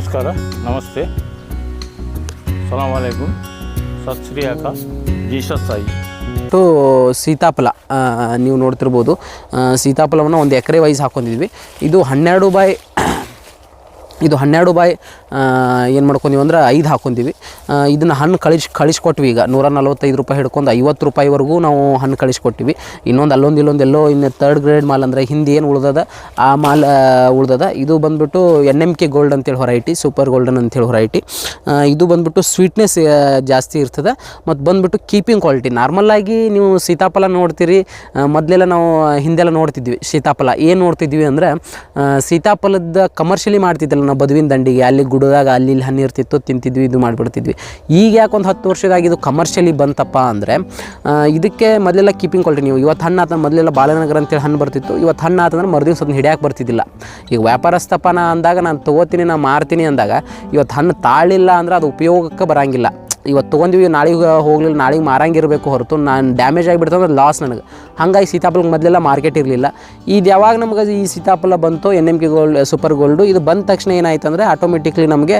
ನಮಸ್ಕಾರ, ನಮಸ್ತೆ. ಸಲಾಮ್ ಅಲೈಕುಮ್. ಸತ್ ಶ್ರೀ ಆಕಾಶ್ ಜೀಸಸ್ ಸಾಯಿ. ಟು ಸೀತಾಫಲ ನೀವು ನೋಡ್ತಿರ್ಬೋದು. ಸೀತಾಫಲವನ್ನು ಒಂದು ಎಕರೆ ವೈಸ್ ಹಾಕೊಂಡಿದ್ವಿ. ಇದು ಹನ್ನೆರಡು ಬಾಯ್ ಇದು ಹನ್ನೆರಡು ಬಾಯ್ ಏನು ಮಾಡ್ಕೊಂಡೀವಿ ಅಂದ್ರೆ ಐದು ಹಾಕೊಂತೀವಿ. ಇದನ್ನು ಹಣ್ಣು ಕಳಿಸ್ ಕಳಿಸ್ಕೊಟ್ವಿ ಈಗ. ನೂರ ನಲ್ವತ್ತೈದು ರೂಪಾಯಿ ಹಿಡ್ಕೊಂಡು ಐವತ್ತು ರೂಪಾಯಿವರೆಗೂ ನಾವು ಹಣ್ಣು ಕಳಿಸ್ಕೊಟ್ಟಿವಿ. ಇನ್ನೊಂದು ಅಲ್ಲೊಂದು ಇಲ್ಲೊಂದು ಎಲ್ಲೋ ಇನ್ನು ತರ್ಡ್ ಗ್ರೇಡ್ ಮಾಲ್ ಅಂದರೆ ಹಿಂದೆ ಏನು ಉಳ್ದದ, ಆ ಮಾಲ್ ಉಳ್ದದ. ಇದು ಬಂದ್ಬಿಟ್ಟು ಎನ್ ಎಂ ಕೆ ಗೋಲ್ಡ್ ಅಂತೇಳಿ ಹೊರೈಟಿ ಸೂಪರ್ ಗೋಲ್ಡನ್ ಅಂತೇಳಿ ಹೊರೈಟಿ ಇದು ಬಂದ್ಬಿಟ್ಟು ಸ್ವೀಟ್ನೆಸ್ ಜಾಸ್ತಿ ಇರ್ತದೆ. ಮತ್ತು ಬಂದ್ಬಿಟ್ಟು ಕೀಪಿಂಗ್ ಕ್ವಾಲಿಟಿ ನಾರ್ಮಲ್ಲಾಗಿ ನೀವು ಸೀತಾಫಲ ನೋಡ್ತೀರಿ ಮೊದಲೆಲ್ಲ ನಾವು ಹಿಂದೆಲ್ಲ ನೋಡ್ತಿದ್ವಿ ಸೀತಾಫಲ. ಏನು ನೋಡ್ತಿದ್ವಿ ಅಂದರೆ ಸೀತಾಫಲದ ಕಮರ್ಷಿಯಲಿ ಮಾಡ್ತಿದ್ದಲ್ಲ ನಾವು ಬದುವಿನ ದಂಡಿಗೆ, ಅಲ್ಲಿ ಗುಡದಾಗ ಅಲ್ಲಿ ಇಲ್ಲಿ ಹಣ್ಣು ಇರ್ತಿತ್ತು, ತಿಂತಿದ್ವಿ, ಇದು ಮಾಡಿಬಿಡ್ತಿದ್ವಿ. ಈಗ ಯಾಕೆ ಒಂದು ಹತ್ತು ವರ್ಷದಾಗ ಇದು ಕಮರ್ಷಿಯಲಿ ಬಂತಪ್ಪ ಅಂದರೆ ಇದಕ್ಕೆ ಮೊದಲೆಲ್ಲ ಕೀಪಿಂಗ್ ಕ್ವಾಲಿಟಿ ನೀವು. ಇವತ್ತು ಹಣ್ಣು ಆತ ಮೊದಲೆಲ್ಲ ಬಾಳೆನಗರ ಅಂತೇಳಿ ಹಣ್ಣು ಬರ್ತಿತ್ತು. ಇವತ್ತು ಹಣ್ಣು ಆತಂದ್ರೆ ಮರುದಿವ್ಸ ಅದನ್ನ ಹಿಡಿಯಕ್ಕೆ ಬರ್ತಿದ್ದಿಲ್ಲ. ಈಗ ವ್ಯಾಪಾರಸ್ಥಪನ ಅಂದಾಗ ನಾನು ತೊಗೋತೀನಿ ನಾನು ಮಾರ್ತೀನಿ ಅಂದಾಗ ಇವತ್ತು ಹಣ್ಣು ತಾಳಿಲ್ಲ ಅಂದ್ರೆ ಅದು ಉಪಯೋಗಕ್ಕೆ ಬರಂಗಿಲ್ಲ. ಇವತ್ತು ತೊಗೊಂಡಿವಿ, ನಾಳೆಗೆ ಹೋಗ್ಲಿಲ್ಲ, ನಾಳೆಗೆ ಮಾರಂಗಿರಬೇಕು ಹೊರತು ನಾನು ಡ್ಯಾಮೇಜ್ ಆಗಿಬಿಡ್ತು ಅಂದ್ರೆ ಲಾಸ್ ನನಗೆ. ಹಾಗಾಗಿ ಸೀತಾಫಲಕ್ಕೆ ಮೊದಲೆಲ್ಲ ಮಾರ್ಕೆಟ್ ಇರಲಿಲ್ಲ. ಇದು ಯಾವಾಗ ನಮಗೆ ಈ ಸೀತಾಫಲ ಬಂತು N M K gold super gold ಇದು ಬಂದ ತಕ್ಷಣ ಏನಾಯ್ತು ಅಂದರೆ ಆಟೋಮೆಟಿಕ್ಲಿ ನಮಗೆ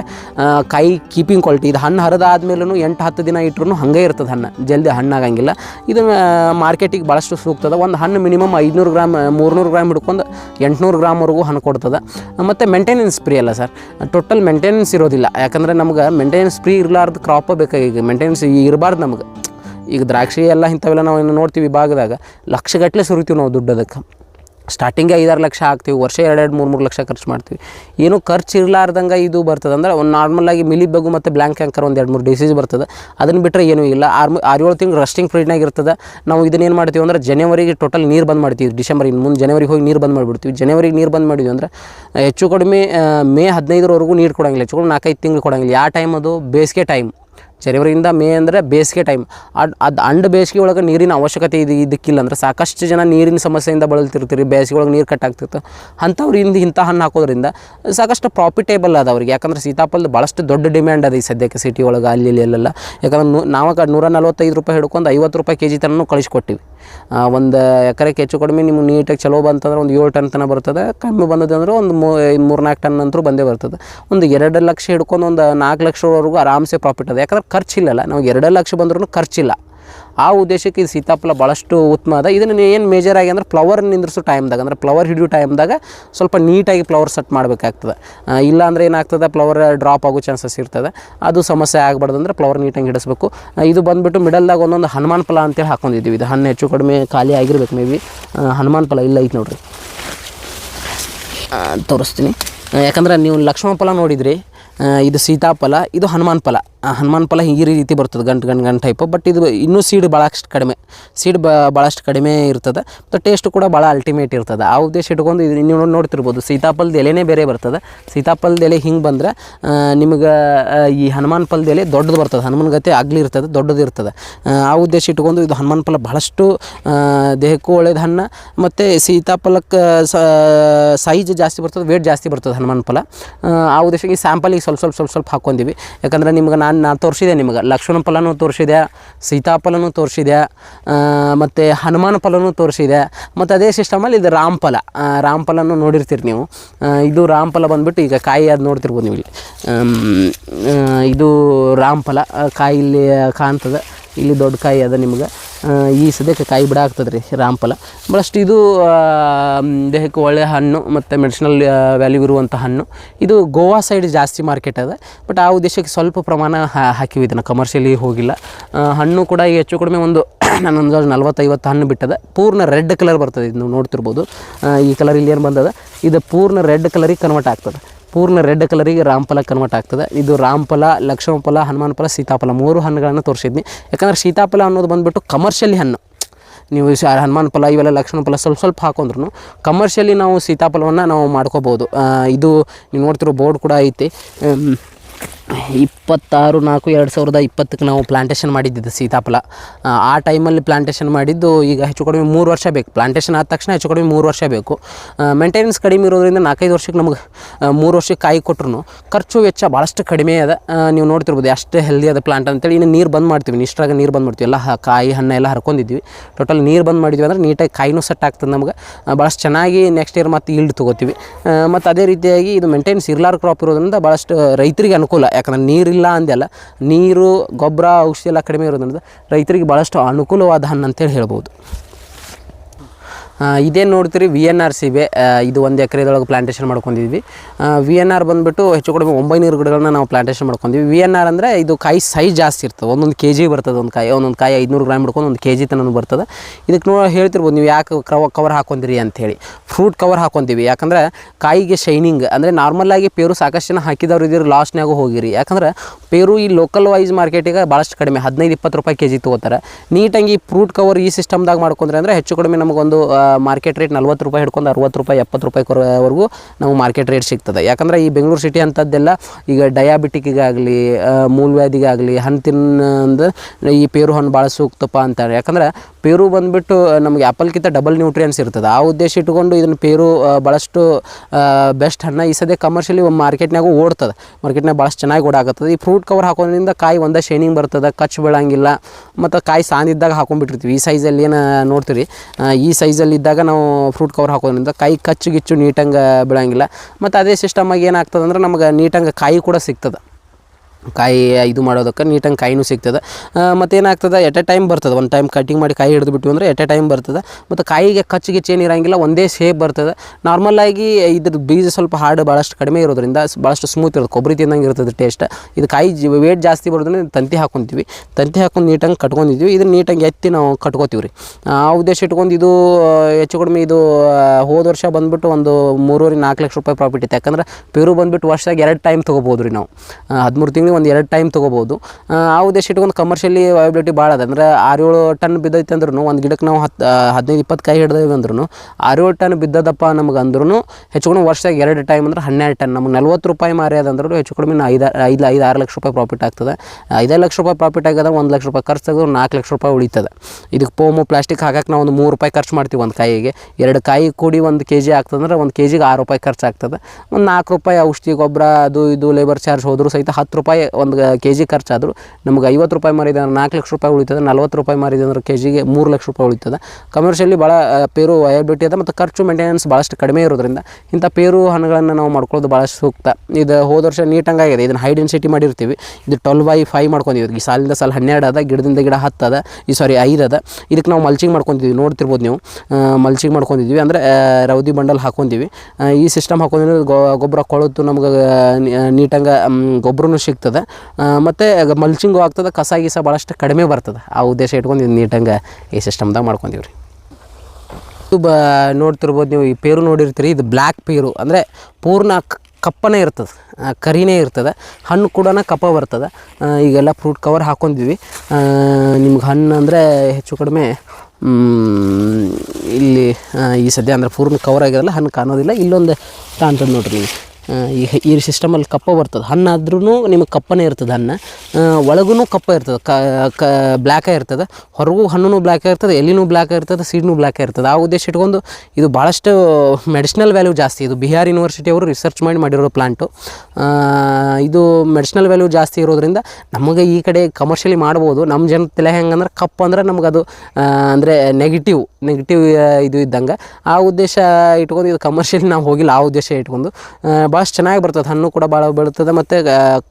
ಕೈ ಕೀಪಿಂಗ್ ಕ್ವಾಲಿಟಿ ಇದು ಹಣ್ಣು ಹರಿದಾದ್ಮೇಲೂ ಎಂಟು ಹತ್ತು ದಿನ ಇಟ್ಟರು ಹಂಗೆ ಇರ್ತದೆ ಹಣ್ಣು. ಜಲ್ದಿ ಹಣ್ಣಾಗಂಗಿಲ್ಲ. ಇದು ಮಾರ್ಕೆಟಿಗೆ ಭಾಳಷ್ಟು ಸೂಕ್ತದ. ಒಂದು ಹಣ್ಣು ಮಿನಿಮಮ್ ಐದುನೂರು ಗ್ರಾಮ್, ಮೂರ್ನೂರು ಗ್ರಾಮ್ ಹಿಡ್ಕೊಂಡು ಎಂಟುನೂರು ಗ್ರಾಮ್ವರೆಗೂ ಹಣ್ಣು ಕೊಡ್ತದೆ. ಮತ್ತು ಮೇಂಟೆನೆನ್ಸ್ ಫ್ರೀ ಅಲ್ಲ ಸರ್. ಟೋಟಲ್ ಮೇಂಟೆನೆನ್ಸ್ ಇರೋದಿಲ್ಲ. ಯಾಕಂದರೆ ನಮ್ಗೆ ಮೇಂಟೆನೆನ್ಸ್ ಫ್ರೀ ಇರಲಾರ್ದು ಕ್ರಾಪ ಬೇಕಾಗಿ ಈಗ ಮೇಂಟೆನೆನ್ಸ್ ಇರಬಾರ್ದು ನಮಗೆ. ಈಗ ದ್ರಾಕ್ಷಿ ಎಲ್ಲ ಇಂಥವೆಲ್ಲ ನಾವು ಇನ್ನು ನೋಡ್ತೀವಿ ಭಾಗದಾಗ ಲಕ್ಷಗಟ್ಟಲೆ ಸುರಿತೀವಿ ನಾವು ದುಡ್ಡು ಅದಕ್ಕೆ. ಸ್ಟಾರ್ಟಿಂಗೇ ಐದಾರು ಲಕ್ಷ ಹಾಕ್ತೀವಿ, ವರ್ಷ ಎರಡೆರಡು ಮೂರು ಮೂರು ಲಕ್ಷ ಖರ್ಚು ಮಾಡ್ತೀವಿ. ಏನು ಖರ್ಚು ಇರಲಾರ್ದಂಗೆ ಇದು ಬರ್ತದೆ. ಅಂದ್ರೆ ಒಂದು ನಾರ್ಮಲಾಗಿ ಮಿಲಿ ಬಗು ಮತ್ತು ಬ್ಲ್ಯಾಂಕ್ ಕ್ಯಾಂಕರ್ ಒಂದು ಎರಡು ಮೂರು ಡಿಸೀಸ್ ಬರ್ತದೆ. ಅದನ್ನು ಬಿಟ್ಟರೆ ಏನೂ ಇಲ್ಲ. ಆರು ಆರು ಏಳು ತಿಂಗಳು ರಸ್ಟಿಂಗ್ ಫ್ರೀಡ್ನಾಗ ಇರ್ತದೆ. ನಾವು ಇದನ್ನ ಏನು ಮಾಡ್ತೀವಿ ಅಂದ್ರೆ ಜನವರಿಗೆ ಟೋಟಲ್ ನೀರು ಬಂದ್ ಮಾಡ್ತೀವಿ. ಡಿಸೆಂಬರ್ ಇನ್ನು ಮುಂದೆ ಜನವರಿಗೆ ಹೋಗಿ ನೀರು ಬಂದ್ ಮಾಡಿಬಿಡ್ತೀವಿ. ಜನವರಿಗೆ ನೀರು ಬಂದ್ ಮಾಡಿದ್ವಿ ಅಂದ್ರೆ, ಹೆಚ್ಚು ಕಡಿಮೆ ಮೇ ಹದಿನೈದರವರೆಗೂ ನೀರು ಕೊಡಂಗಿಲ್ಲ. ಹೆಚ್ಚು ಕಡಿಮೆ ನಾಲ್ಕೈದು ತಿಂಗಳು ಕೊಡಂಗಿಲ್ಲ. ಯಾವ ಟೈಮ್ ಅದು? ಬೇಸಿಗೆ ಟೈಮ್ ಜನವರಿಯಿಂದ ಮೇ ಅಂದರೆ ಬೇಸಿಗೆ ಟೈಮ್ ಅದು ಅದು ಅಂಡ್ ಬೇಸಿಗೆ ಒಳಗೆ ನೀರಿನ ಅವಶ್ಯಕತೆ ಇದು ಇದಕ್ಕಿಲ್ಲ ಅಂದ್ರೆ ಸಾಕಷ್ಟು ಜನ ನೀರಿನ ಸಮಸ್ಯೆಯಿಂದ ಬಳಲ್ತಿರ್ತೀರಿ, ಬೇಸಿಗೆ ಒಳಗೆ ನೀರು ಕಟ್ ಆಗ್ತಿತ್ತು. ಅಂಥವ್ರು ಹಿಂದೆ ಇಂಥ ಹಣ್ಣು ಹಾಕೋದ್ರಿಂದ ಸಾಕಷ್ಟು ಪ್ರಾಫಿಟೇಬಲ್ ಅದ ಅವ್ರಿಗೆ ಯಾಕಂದ್ರೆ ಸೀತಾಫಲದ ಭಾಳಷ್ಟು ದೊಡ್ಡ ಡಿಮ್ಯಾಂಡ್ ಅದ ಈ ಸದ್ಯಕ್ಕೆ ಸಿಟಿ ಒಳಗೆ, ಅಲ್ಲಿ, ಇಲ್ಲಿ, ಎಲ್ಲೆಲ್ಲ. ಯಾಕಂದ್ರೆ ನಾವು ನೂರ ನಲ್ವತ್ತೈದು ರೂಪಾಯಿ ಹಿಡ್ಕೊಂಡು ಐವತ್ತು ರೂಪಾಯಿ ಕೆ ಜಿ ತನೂ ಕಳಿಸ್ಕೊಟ್ಟಿವಿ. ಒಂದು ಎಕರೆಗೆ ಹೆಚ್ಚು ಕಡಿಮೆ ನಿಮ್ಗೆ ನೀಟಾಗಿ ಚಲೋ ಬಂತಂದ್ರೆ ಒಂದು ಏಳು ಟನ್ ತನಕ ಬರ್ತದೆ. ಕಮ್ಮಿ ಬಂದದ ಅಂದ್ರೆ ಒಂದು ಮೂರು, ನಾಲ್ಕು ಟನ್ ಅಂತೂ ಬಂದೇ ಬರ್ತದೆ. ಒಂದು ಎರಡು ಲಕ್ಷ ಹಿಡ್ಕೊಂಡು ಒಂದು ನಾಲ್ಕು ಲಕ್ಷವರೆಗೂ ಆರಾಮ್ಸೆ ಪ್ರಾಫಿಟ್ ಅದ. ಯಾಕಂದ್ರೆ ಖರ್ಚಿಲ್ಲಲ್ಲ. ನಾವು ಎರಡು ಲಕ್ಷ ಬಂದ್ರೂ ಖರ್ಚಿಲ್ಲ. ಆ ಉದ್ದೇಶಕ್ಕೆ ಇದು ಸೀತಾಫಲ ಭಾಳಷ್ಟು ಉತ್ತಮ ಅದ. ಇದನ್ನು ಏನು ಮೇಜರ್ ಆಗಿ ಅಂದ್ರೆ ಫ್ಲವರ್ ನಿಂದ್ರಿಸೋ ಟೈಮ್ದಾಗ ಅಂದ್ರೆ ಫ್ಲವರ್ ಹಿಡಿಯೋ ಟೈಮ್ದಾಗ ಸ್ವಲ್ಪ ನೀಟಾಗಿ ಫ್ಲವರ್ ಸೆಟ್ ಮಾಡಬೇಕಾಗ್ತದೆ. ಇಲ್ಲ ಅಂದ್ರೆ ಏನಾಗ್ತದೆ ಫ್ಲವರ್ ಡ್ರಾಪ್ ಆಗೋ ಚಾನ್ಸಸ್ ಇರ್ತದೆ. ಅದು ಸಮಸ್ಯೆ ಆಗಬಾರ್ದು ಅಂದ್ರೆ ಫ್ಲವರ್ ನೀಟಾಗಿ ಹಿಡಿಸ್ಬೇಕು. ಇದು ಬಂದುಬಿಟ್ಟು ಮಿಡಲ್ದಾಗ ಒಂದೊಂದು ಹನುಮಾನ್ ಫಲ ಅಂತೇಳಿ ಹಾಕೊಂಡಿದ್ದೀವಿ ಇದು ಹಣ್ಣು ಹೆಚ್ಚು ಕಡಿಮೆ ಖಾಲಿ ಆಗಿರ್ಬೇಕು ಮೇ ಬಿ ಹನುಮಾನ್ ಫಲ ಇಲ್ಲ ಐತೆ ನೋಡಿರಿ. ತೋರಿಸ್ತೀನಿ. ಯಾಕಂದ್ರೆ ನೀವು ಲಕ್ಷ್ಮಣ ಫಲ ನೋಡಿದ್ರಿ. ಇದು ಸೀತಾಫಲ, ಇದು ಹನುಮಾನ್ ಫಲ. ಹನುಮಾನ್ ಫಲ ಈ ರೀತಿ ಬರ್ತದೆ ಗಂಟು ಗಂಟು ಗಂಟು ಟೈಪ್ ಬಟ್ ಇದು ಇನ್ನೂ ಸೀಡ್ ಭಾಳಷ್ಟು ಕಡಿಮೆ. ಸೀಡ್ ಬ ಭಾಳಷ್ಟು ಕಡಿಮೆ ಇರ್ತದೆ. ಮತ್ತು ಟೇಸ್ಟ್ ಕೂಡ ಭಾಳ ಅಲ್ಟಿಮೇಟ್ ಇರ್ತದೆ. ಆ ಉದ್ದೇಶ ಇಟ್ಕೊಂಡು ಇದು ನೀವು ನೋಡ್ತಿರ್ಬೋದು. ಸೀತಾಫಲದ ಎಲೆನೇ ಬೇರೆ ಬರ್ತದೆ. ಸೀತಾಫಲದ ಎಲೆ ಹಿಂಗೆ ಬಂದ್ರೆ ನಿಮ್ಗೆ ಈ ಹನುಮಾನ್ ಫಲದ ಎಲೆ ದೊಡ್ಡದು ಬರ್ತದೆ. ಹನುಮನ್ ಗತೆ ಆಗಲಿ ಇರ್ತದೆ ದೊಡ್ಡದು ಇರ್ತದೆ. ಆ, ಉದ್ದೇಶ ಇಟ್ಕೊಂಡು ಇದು ಹನುಮಾನ್ ಫಲ ಭಾಳಷ್ಟು ದೇಹಕ್ಕೂ ಒಳ್ಳೆಯದು ಹಣ್ಣು. ಮತ್ತು ಸೀತಾಫಲಕ್ಕೆ ಸೈಜ್ ಜಾಸ್ತಿ ಬರ್ತದೆ ವೇಟ್ ಜಾಸ್ತಿ ಬರ್ತದೆ ಹನುಮಾನ್ ಫಲ ಆ, ಉದ್ದೇಶ ಈ ಸ್ಯಾಂಪಲಿಗೆ ಸ್ವಲ್ಪ ಸ್ವಲ್ಪ ಸ್ವಲ್ಪ ಸ್ವಲ್ಪ ಹಾಕ್ಕೊಂಡಿವಿ ಯಾಕಂದ್ರೆ ನಿಮ್ಗೆ ನಾನು ನಾನು ತೋರಿಸಿದೆ ನಿಮಗೆ. ಲಕ್ಷ್ಮಣ ಫಲನೂ ತೋರಿಸಿದೆ ಸೀತಾಫಲನೂ ತೋರಿಸಿದೆ ಮತ್ತು ಹನುಮಾನ ಫಲನೂ ತೋರಿಸಿದೆ ಮತ್ತು ಅದೇ ಸಿಸ್ಟಮಲ್ಲಿ ಇದು ರಾಮ್ ಫಲ. ಆ, ರಾಮ್ ಫಲನೂ ನೋಡಿರ್ತೀರಿ ನೀವು. ಇದು ರಾಮ್ ಫಲ ಬಂದ್ಬಿಟ್ಟು ಈಗ ಕಾಯಿ ಅದು ನೋಡ್ತಿರ್ಬೋದು ನೀವು ಇಲ್ಲಿ. ಇದು ರಾಮ್ ಫಲ ಆ, ಕಾಯಿ ಇಲ್ಲಿ ಕಾಣ್ತದೆ. ಇಲ್ಲಿ ದೊಡ್ಡ ಕಾಯಿ ಅದ ನಿಮ್ಗೆ. ಈ ಸದ್ಯಕ್ಕೆ ಕಾಯಿ ಬಿಡ ಆಗ್ತದೆ ರೀ ರಾಮಫಲ. ಭಾಳಷ್ಟು ಇದು ದೇಹಕ್ಕೆ ಒಳ್ಳೆಯ ಹಣ್ಣು ಮತ್ತು ಮೆಡಿಸಿನಲ್ ವ್ಯಾಲ್ಯೂ ಇರುವಂಥ ಹಣ್ಣು. ಇದು ಗೋವಾ ಸೈಡ್ ಜಾಸ್ತಿ ಮಾರ್ಕೆಟ್ ಅದ. ಬಟ್ ಆ ಉದ್ದೇಶಕ್ಕೆ ಸ್ವಲ್ಪ ಪ್ರಮಾಣ ಹಾಕಿವಿ ಇದನ್ನು. ಕಮರ್ಷಿಯಲಿ ಹೋಗಿಲ್ಲ. ಹಣ್ಣು ಕೂಡ ಈ ಹೆಚ್ಚು ಕಡಿಮೆ ಒಂದು ನಾನು ಅಂದಾಜು ನಲ್ವತ್ತೈವತ್ತು ಹಣ್ಣು ಬಿಟ್ಟದ. ಪೂರ್ಣ ರೆಡ್ ಕಲರ್ ಬರ್ತದೆ. ಇದು ನೋಡ್ತಿರ್ಬೋದು. ಈ ಕಲರ್ ಇಲ್ಲಿ ಏನು ಬಂದದ? ಇದು ಪೂರ್ಣ ರೆಡ್ ಕಲರಿಗೆ ಕನ್ವರ್ಟ್ ಆಗ್ತದೆ. ಪೂರ್ಣ ರೆಡ್ ಕಲರಿಗೆ ರಾಮಫಲ ಕನ್ವರ್ಟ್ ಆಗ್ತದೆ. ಇದು ರಾಮಫಲ ಲಕ್ಷ್ಮಣ ಫಲ ಹನುಮಾನ್ ಫಲ ಸೀತಾಫಲ ಮೂರು ಹಣ್ಣುಗಳನ್ನು ತೋರಿಸಿದ್ನಿ. ಯಾಕಂದ್ರೆ ಸೀತಾಫಲ ಅನ್ನೋದು ಬಂದ್ಬಿಟ್ಟು ಕಮರ್ಷಿಯಲಿ ಹಣ್ಣು. ನೀವು ಹನುಮಾನ್ ಫಲ ಇವೆಲ್ಲ ಲಕ್ಷ್ಮಣ ಫಲ ಸ್ವಲ್ಪ ಸ್ವಲ್ಪ ಹಾಕೊಂಡ್ರು ಕಮರ್ಷಿಯಲಿ ನಾವು ಸೀತಾಫಲವನ್ನು ನಾವು ಮಾಡ್ಕೋಬೋದು. ಇದು ನೀವು ನೋಡ್ತಿರೋ ಬೋರ್ಡ್ ಕೂಡ ಐತಿ. ಇಪ್ಪತ್ತಾರು ನಾಲ್ಕು ಎರಡು ಸಾವಿರದ ಇಪ್ಪತ್ತಕ್ಕೆ ನಾವು ಪ್ಲಾಂಟೇಷನ್ ಮಾಡಿದ್ದಿದ್ದು ಸೀತಾಫಲ. ಆ, ಟೈಮಲ್ಲಿ ಪ್ಲಾಂಟೇಷನ್ ಮಾಡಿದ್ದು ಈಗ ಹೆಚ್ಚು ಕಡಿಮೆ ಮೂರು ವರ್ಷ ಬೇಕು. ಪ್ಲಾಂಟೇಷನ್ ಆದ ತಕ್ಷಣ ಹೆಚ್ಚು ಕಡಿಮೆ ಮೂರು ವರ್ಷ ಬೇಕು. ಮೇಂಟೆನೆನ್ಸ್ ಕಡಿಮೆ ಇರೋದ್ರಿಂದ ನಾಲ್ಕೈದು ವರ್ಷಕ್ಕೆ ನಮಗೆ ಮೂರು ವರ್ಷಕ್ಕೆ ಕಾಯಿ ಕೊಟ್ಟರು ಖರ್ಚು ವೆಚ್ಚ ಭಾಳಷ್ಟು ಕಡಿಮೆ ಅದ. ನೀವು ನೋಡ್ತಿರ್ಬೋದು ಅಷ್ಟು ಹೆಲ್ದಿ ಅದ ಪ್ಲಾಂಟ್ ಅಂತೇಳಿ ಇನ್ನು ನೀರು ಬಂದ್ ಮಾಡ್ತೀವಿ. ಇಷ್ಟ್ರಾಗ ನೀರು ಬಂದ್ ಮಾಡ್ತೀವಿ. ಎಲ್ಲ ಕಾಯಿ ಹಣ್ಣು ಎಲ್ಲ ಹರ್ಕೊಂಡಿದ್ವಿ. ಟೋಟಲ್ ನೀರು ಬಂದ್ ಮಾಡಿದ್ವಿ ಅಂದ್ರೆ ನೀಟಾಗಿ ಕಾಯಿನೂ ಸೆಟ್ ಆಗ್ತದೆ ನಮಗೆ. ಭಾಳಷ್ಟು ಚೆನ್ನಾಗಿ ನೆಕ್ಸ್ಟ್ ಇಯರ್ ಮತ್ತು ಈಲ್ಡ್ ತೊಗೋತೀವಿ. ಮತ್ತು ಅದೇ ರೀತಿಯಾಗಿ ಇದು ಮೇಂಟೆನೆನ್ಸ್ ಇರ್ಲಾರ ಕ್ರಾಪ್ ಇರೋದ್ರಿಂದ ಭಾಳಷ್ಟು ರೈತರಿಗೆ ಅನುಕೂಲ. ಯಾಕಂದ್ರೆ ನೀರಿಲ್ಲ ಅಂದೆಲ್ಲ ನೀರು, ಗೊಬ್ಬರ, ಔಷಧಿ ಎಲ್ಲ ಕಡಿಮೆ ಇರೋದ್ರಿಂದ ರೈತರಿಗೆ ಭಾಳಷ್ಟು ಅನುಕೂಲವಾದ ಹಣ್ಣು ಅಂತೇಳಿ ಹೇಳ್ಬೋದು. ಇದೇನು ನೋಡ್ತೀರಿ ವಿ ಎನ್ ಆರ್ ಸಿಬೆ ಇದು ಒಂದು ಎಕರೆದೊಳಗೆ ಪ್ಲಾಂಟೇಷನ್ ಮಾಡ್ಕೊಂಡಿದ್ವಿ. ವಿ ಎನ್ ಆರ್ ಬಂದುಬಿಟ್ಟು ಹೆಚ್ಚು ಕಡಿಮೆ ಒಂಬೈನೂರು ಗಿಡಗಳನ್ನ ನಾವು ಪ್ಲಾಂಟೇಷನ್ ಮಾಡ್ಕೊಂಡಿವಿ ವಿ ಎನ್ ಆರ್ ಅಂದರೆ ಇದು ಕಾಯಿ ಸೈಜ್ ಜಾಸ್ತಿ ಇರ್ತದೆ. ಒಂದೊಂದು ಕೆ ಜಿ ಬರ್ತದೆ, ಒಂದು ಕಾಯಿ, ಒಂದೊಂದು ಕಾಯಿ ಐದುನೂರು ಗ್ರಾಮ್ ಹಿಡ್ಕೊಂಡು ಒಂದು ಕೆ ಜಿ ತನಕ ಬರ್ತದೆ. ಇದಕ್ಕೆ ನೋಡಿ ಹೇಳ್ತಿರ್ಬೋದು, ನೀವು ಯಾಕೆ ಕವ ಕವರ್ ಹಾಕೊಂದಿರಿ ಅಂಥೇಳಿ ಫ್ರೂಟ್ ಕವರ್ ಹಾಕೊಂತೀವಿ ಯಾಕಂದ್ರೆ ಕಾಯಿಗೆ ಶೈನಿಂಗ್ ಅಂದರೆ ನಾರ್ಮಲಾಗಿ ಪೇರು ಸಾಕಷ್ಟು ಜನ ಹಾಕಿದವ್ರು ಇದ್ದೀರಿ ಲಾಸ್ಟ್ನಾಗೂ ಹೋಗಿರಿ. ಯಾಕಂದ್ರೆ ಪೇರು ಈ ಲೋಕಲ್ ವೈಸ್ ಮಾರ್ಕೆಟಿಗೆ ಭಾಳಷ್ಟು ಕಡಿಮೆ, ಹದಿನೈದು, ಇಪ್ಪತ್ತು ರೂಪಾಯಿ ಕೆ ಜಿ ತೊಗೋತಾರೆ. ನೀಟಾಗಿ ಫ್ರೂಟ್ ಕವರ್ ಈ ಸಿಸ್ಟಮ್ದಾಗ ಮಾಡ್ಕೊಂಡ್ರೆ ಅಂದರೆ ಹೆಚ್ಚು ಕಡಿಮೆ ನಮಗೊಂದು ಮಾರ್ಕೆಟ್ ರೇಟ್ ನಲ್ವತ್ತು ರೂಪಾಯಿ ಹಿಡ್ಕೊಂಡು ಅರವತ್ತು ರೂಪಾಯಿ, ಎಪ್ಪತ್ತು ರೂಪಾಯಿ ವರೆಗೂ ನಾವು ಮಾರ್ಕೆಟ್ ರೇಟ್ ಸಿಗ್ತದೆ. ಯಾಕಂದ್ರೆ ಈ ಬೆಂಗಳೂರು ಸಿಟಿ ಅಂಥದ್ದೆಲ್ಲ ಈಗ ಡಯಾಬಿಟಿಕ್ಗಾಗಲಿ ಮೂಲವ್ಯಾಧಿಗಾಗಲಿ ಹಣ್ಣು ತಿನ್ನಂದು ಈ ಪೇರು ಹಣ್ಣು ಭಾಳ ಸೂಕ್ತಪ್ಪ ಅಂತಾರೆ. ಯಾಕಂದ್ರೆ ಪೇರು ಬಂದುಬಿಟ್ಟು ನಮಗೆ ಆ್ಯಪಲ್ಕಿಂತ ಡಬಲ್ ನ್ಯೂಟ್ರಿಯನ್ಸ್ ಇರ್ತದೆ. ಆ ಉದ್ದೇಶ ಇಟ್ಕೊಂಡು ಇದನ್ನು ಪೇರು ಭಾಳಷ್ಟು ಬೆಸ್ಟ್ ಹಣ್ಣು ಈ ಸದ್ಯ ಕಮರ್ಷಿಯಲಿ ಮಾರ್ಕೆಟ್ನಾಗೂ ಓಡ್ತದೆ. ಮಾರ್ಕೆಟ್ನಾಗ ಭಾಳಷ್ಟು ಚೆನ್ನಾಗಿ ಓಡಾಕತ್ತದ. ಈ ಫ್ರೂಟ್ ಕವರ್ ಹಾಕೋದ್ರಿಂದ ಕಾಯಿ ಒಂದೇ ಶೈನಿಂಗ್ ಬರ್ತದೆ ಕಚ್ ಬೀಳಂಗಿಲ್ಲ, ಮತ್ತು ಕಾಯಿ ಸಾಂದಿದ್ದಾಗ ಹಾಕೊಂಡ್ಬಿಟ್ಟಿರ್ತೀವಿ. ಈ ಸೈಜಲ್ಲಿ ಏನು ನೋಡ್ತೀರಿ ಈ ಸೈಜಲ್ಲಿ ಇದ್ದಾಗ ನಾವು ಫ್ರೂಟ್ ಕವರ್ ಹಾಕೋದ್ರಿಂದ ಕಾಯಿ ಕಚ್ಚು ಗಿಚ್ಚು ನೀಟಂಗೆ ಬೀಳಂಗಿಲ್ಲ. ಮತ್ತು ಅದೇ ಸಿಸ್ಟಮಾಗಿ ಏನಾಗ್ತದೆ ಅಂದ್ರೆ ನಮ್ಗೆ ನೀಟಂಗೆ ಕಾಯಿ ಕೂಡ ಸಿಗ್ತದೆ. ಕಾಯಿ ಇದು ಮಾಡೋದಕ್ಕೆ ನೀಟಂಗೆ ಕಾಯಿನೂ ಸಿಗ್ತದೆ. ಮತ್ತು ಏನಾಗ್ತದೆ ಎಟ್ ಎ ಟೈಮ್ ಬರ್ತದೆ. ಒಂದು ಟೈಮ್ ಕಟಿಂಗ್ ಮಾಡಿ ಕಾಯಿ ಹಿಡಿದು ಬಿಟ್ಟು ಅಂದರೆ ಎಟ್ ಎ ಟೈಮ್ ಬರ್ತದೆ. ಮತ್ತು ಕಾಯಿಗೆ ಕಚ್ಚಿಗೆ ಚೇನ್ ಇರೋಂಗಿಲ್ಲ, ಒಂದೇ ಶೇಪ್ ಬರ್ತದೆ. ನಾರ್ಮಲಾಗಿ ಇದ್ರ ಬೀಜ ಸ್ವಲ್ಪ ಹಾರ್ಡ್ ಭಾಳಷ್ಟು ಕಡಿಮೆ ಇರೋದ್ರಿಂದ ಭಾಳಷ್ಟು ಸ್ಮೂತ್ ಇರೋದು ಕೊಬ್ಬರಿ ತಿಂದಂಗೆ ಇರ್ತದೆ ಟೇಸ್ಟ್ ಇದು ಕಾಯಿ ವೇಟ್ ಜಾಸ್ತಿ ಬರೋದ್ರಿಂದ ತಂತಿ ಹಾಕೊತೀವಿ. ತಂತಿ ಹಾಕೊಂಡು ನೀಟಾಗಿ ಕಟ್ಕೊಂಡಿದ್ವಿ. ಇದನ್ನು ನೀಟಾಗಿ ಎತ್ತಿ ನಾವು ಕಟ್ಕೋತೀವಿ ರೀ ಆ ಉದ್ದೇಶ ಇಟ್ಕೊಂಡು ಇದು ಹೆಚ್ಚು ಕಡಿಮೆ ಇದು ಹೋದ ವರ್ಷ ಬಂದ್ಬಿಟ್ಟು ಒಂದು ಮೂರುವರೆ ನಾಲ್ಕು ಲಕ್ಷ ರೂಪಾಯಿ ಪ್ರಾಫಿಟ್ ಇತ್ತು. ಯಾಕಂದ್ರೆ ಪೇರು ಬಂದ್ಬಿಟ್ಟು ವರ್ಷದಾಗ ಎರಡು ಟೈಮ್ ತೊಗೋಬೋದು ರೀ ನಾವು ಹದಿಮೂರು ತಿಂಗಳಿಗೆ ಒಂದು ಎರಡು ಟೈಮ್ ತೊಗೋಬೋದು. ಆ ಉದ್ದೇಶ ಇಟ್ಕೊಂಡು ಕಮರ್ಷಿಯಲಿ ವಯಬಿಲಿಟಿ ಭಾಳ ಅದ. ಅಂದ್ರೆ ಆರು ಟನ್ ಬಿದ್ದೈತೆ ಅಂದ್ರೂ ಒಂದು ಗಿಡಕ್ಕೆ ನಾವು ಹತ್ತು ಹದಿನೈದು, ಇಪ್ಪತ್ತು ಕಾಯಿ ಹಿಡ್ದೇವೆ ಅಂದ್ರೂ ಆರು ಟನ್ ಬಿದ್ದದಪ್ಪ ನಮ್ಗೆ ಅಂದ್ರೂ ಹೆಚ್ಚು ಕಡಿಮೆ ವರ್ಷದಾಗ ಎರಡು ಟೈಮ್ ಅಂದ್ರೆ ಹನ್ನೆರಡು ಟನ್ ನಮ್ಗೆ ನಲ್ವತ್ತು ರೂಪಾಯಿ ಮಾರಿ ಅದಂದ್ರೂ ಹೆಚ್ಚು ಕಡಿಮೆ ಐದು ಐದು ಐದು, ಆರು ಲಕ್ಷ ರೂಪಾಯಿ ಪ್ರಾಫಿಟ್ ಆಗ್ತದೆ. ಐದು ಲಕ್ಷ ರೂಪಾಯಿ ಪ್ರಾಫಿಟ್ ಆಗ್ಯದ ಒಂದು ಲಕ್ಷ ರೂಪಾಯಿ ಖರ್ಚು ತೆಗೆದ್ರೆ ನಾಲ್ಕು ಲಕ್ಷ ರೂಪಾಯಿ ಉಳಿತದೆ. ಇದಕ್ಕೆ ಪೋಮು ಪ್ಲಾಸ್ಟಿಕ್ ಹಾಕಕ್ಕೆ ನಾವು ಒಂದು ಮೂರು ರೂಪಾಯಿ ಖರ್ಚು ಮಾಡ್ತೀವಿ ಒಂದು ಕಾಯಿಗೆ. ಎರಡು ಕಾಯಿ ಕೂಡಿ ಒಂದು ಕೆ ಜಿ ಆಗ್ತದಂದ್ರೆ ಒಂದು ಕೆ ಜಿಗೆ ಆರು ರೂಪಾಯಿ ಖರ್ಚು ಆಗ್ತದೆ. ಒಂದು ನಾಲ್ಕು ರೂಪಾಯಿ ಔಷಧಿ, ಗೊಬ್ಬರ, ಅದು, ಇದು ಲೇಬರ್ ಚಾರ್ಜ್ ಹೋದರೂ ಸಹಿತ ಹತ್ತು ರೂಪಾಯಿ ಒಂದು ಕೆ ಜಿ ಖರ್ಚಾದರೂ ನಮ್ಗೆ ಐವತ್ತು ರೂಪಾಯಿ ಮಾರಿದೆ ಅಂದ್ರೆ ನಾಲ್ಕು ಲಕ್ಷ ರೂಪಾಯಿ ಉಳಿತದೆ, ನಲ್ವತ್ತು ರೂಪಾಯಿ ಮಾರಿದೆ ಅಂದ್ರೆ ಕೆ ಜಿಗೆ ಮೂರು ಲಕ್ಷ ರೂಪಾಯಿ ಉಳಿತದೆ. ಕಮರ್ಷಿಯಲಿ ಭಾಳ ಪೇರು ವಯಬಿಲಿಟಿ ಅದ ಮತ್ತು ಖರ್ಚು ಮೇಂಟೆನೆನ್ಸ್ ಭಾಳಷ್ಟು ಕಡಿಮೆ ಇರೋದ್ರಿಂದ ಇಂಥ ಪೇರು ಹಣ್ಣುಗಳನ್ನು ನಾವು ಮಾಡ್ಕೊಳ್ಳೋದು ಭಾಳ ಸೂಕ್ತ. ಇದು ಹೋದ ವರ್ಷ ನೀಟಂಗಾಗಿದೆ ಇದನ್ನು ಹೈ ಡೆನ್ಸಿಟಿ ಮಾಡಿರ್ತೀವಿ. ಇದು ಟ್ವೆಲ್ ಬೈ ಫೈವ್ ಮಾಡ್ಕೊಂಡಿದ್ವಿ ಈ ಸಾಲಿಂದ ಸಾಲ ಹನ್ನೆರಡು ಅದ, ಗಿಡದಿಂದ ಗಿಡ ಹತ್ತು ಅದ, ಈ ಸಾರಿ ಐದು ಅದ. ಇದಕ್ಕೆ ನಾವು ಮಲ್ಚಿಂಗ್ ಮಾಡ್ಕೊತಿದ್ವಿ ನೋಡ್ತಿರ್ಬೋದು ನೀವು. ಮಲ್ಚಿಂಗ್ ಮಾಡ್ಕೊಂಡಿದ್ವಿ ಅಂದರೆ ರೌದಿ ಬಂಡಲ್ ಹಾಕೊಂತೀವಿ ಈ ಸಿಸ್ಟಮ್ ಹಾಕೊಂಡಿದ್ರೆ ಗೊಬ್ಬರ ಕೊಳತು ನಮ್ಗೆ ನೀಟಂಗೆ ಗೊಬ್ಬರನೂ ಸಿಗ್ತದೆ. ಮತ್ತು ಮಲ್ಚಿಂಗು ಆಗ್ತದೆ, ಕಸ ಗೀಸ ಭಾಳಷ್ಟು ಕಡಿಮೆ ಬರ್ತದೆ. ಆ ಉದ್ದೇಶ ಇಟ್ಕೊಂಡು ಇದು ನೀಟಂಗೆ ಈ ಸಿಸ್ಟಮ್ದಾಗ ಮಾಡ್ಕೊಂತೀವಿ ರೀ ಇದು ಬ, ನೋಡ್ತಿರ್ಬೋದು ನೀವು ಈ ಪೇರು ನೋಡಿರ್ತೀರಿ, ಇದು ಬ್ಲ್ಯಾಕ್ ಪೇರು. ಅಂದರೆ ಪೂರ್ಣ ಕಪ್ಪನೇ ಇರ್ತದೆ. ಕರಿನೇ ಇರ್ತದೆ. ಹಣ್ಣು ಕೂಡ ಕಪ್ಪ ಬರ್ತದೆ. ಈಗೆಲ್ಲ ಫ್ರೂಟ್ ಕವರ್ ಹಾಕೊಂಡಿದ್ವಿ. ನಿಮ್ಗೆ ಹಣ್ಣು ಅಂದರೆ ಹೆಚ್ಚು ಕಡಿಮೆ ಇಲ್ಲಿ ಈ ಸದ್ಯ ಅಂದರೆ ಪೂರ್ಣ ಕವರ್ ಆಗಿರಲ್ಲ, ಹಣ್ಣು ಕಾಣೋದಿಲ್ಲ. ಇಲ್ಲೊಂದು ಕಾಣ್ತದೆ ನೋಡ್ರಿ ನೀವು. ಈ ಈ ಸಿಸ್ಟಮಲ್ಲಿ ಕಪ್ಪ ಬರ್ತದೆ. ಹಣ್ಣಾದ್ರೂ ನಿಮಗೆ ಕಪ್ಪನೇ ಇರ್ತದೆ ಹಣ್ಣು. ಒಳಗೂ ಕಪ್ಪ ಇರ್ತದೆ. ಕ ಕ, ಬ್ಲ್ಯಾಕೇ ಇರ್ತದೆ. ಹೊರಗೂ ಹಣ್ಣು ಬ್ಲ್ಯಾಕ್ ಇರ್ತದೆ ಎಲ್ಲಿನೂ ಬ್ಲ್ಯಾಕ್ ಇರ್ತದೆ, ಸೀಡ್ನೂ ಬ್ಲ್ಯಾಕ್ ಇರ್ತದೆ. ಆ ಉದ್ದೇಶ ಇಟ್ಕೊಂಡು ಇದು ಭಾಳಷ್ಟು ಮೆಡಿಸಿನಲ್ ವ್ಯಾಲ್ಯೂ ಜಾಸ್ತಿ. ಇದು ಬಿಹಾರ್ ಯೂನಿವರ್ಸಿಟಿ ಅವರು ರಿಸರ್ಚ್ ಮಾಡಿ ಮಾಡಿರೋ ಪ್ಲಾಂಟು. ಇದು ಮೆಡಿಸಿನಲ್ ವ್ಯಾಲ್ಯೂ ಜಾಸ್ತಿ ಇರೋದ್ರಿಂದ ನಮಗೆ ಈ ಕಡೆ ಕಮರ್ಷಿಯಲಿ ಮಾಡ್ಬೋದು. ನಮ್ಮ ಜನ ತಲೆ ಹೆಂಗಂದ್ರೆ ಕಪ್ಪ ಅಂದ್ರೆ ನಮ್ಗೆ ಅದು ಅಂದರೆ ನೆಗೆಟಿವ್ ನೆಗೆಟಿವ್ ಇದು ಇದ್ದಂಗೆ. ಆ ಉದ್ದೇಶ ಇಟ್ಕೊಂಡು ಇದು ಕಮರ್ಷಿಯಲಿ ನಾವು ಹೋಗಿಲ್ಲ. ಆ ಉದ್ದೇಶ ಇಟ್ಕೊಂಡು ಭಾಳಷ್ಟು ಚೆನ್ನಾಗಿ ಬರ್ತದೆ, ಹಣ್ಣು ಕೂಡ ಭಾಳ ಬೀಳ್ತದೆ ಮತ್ತು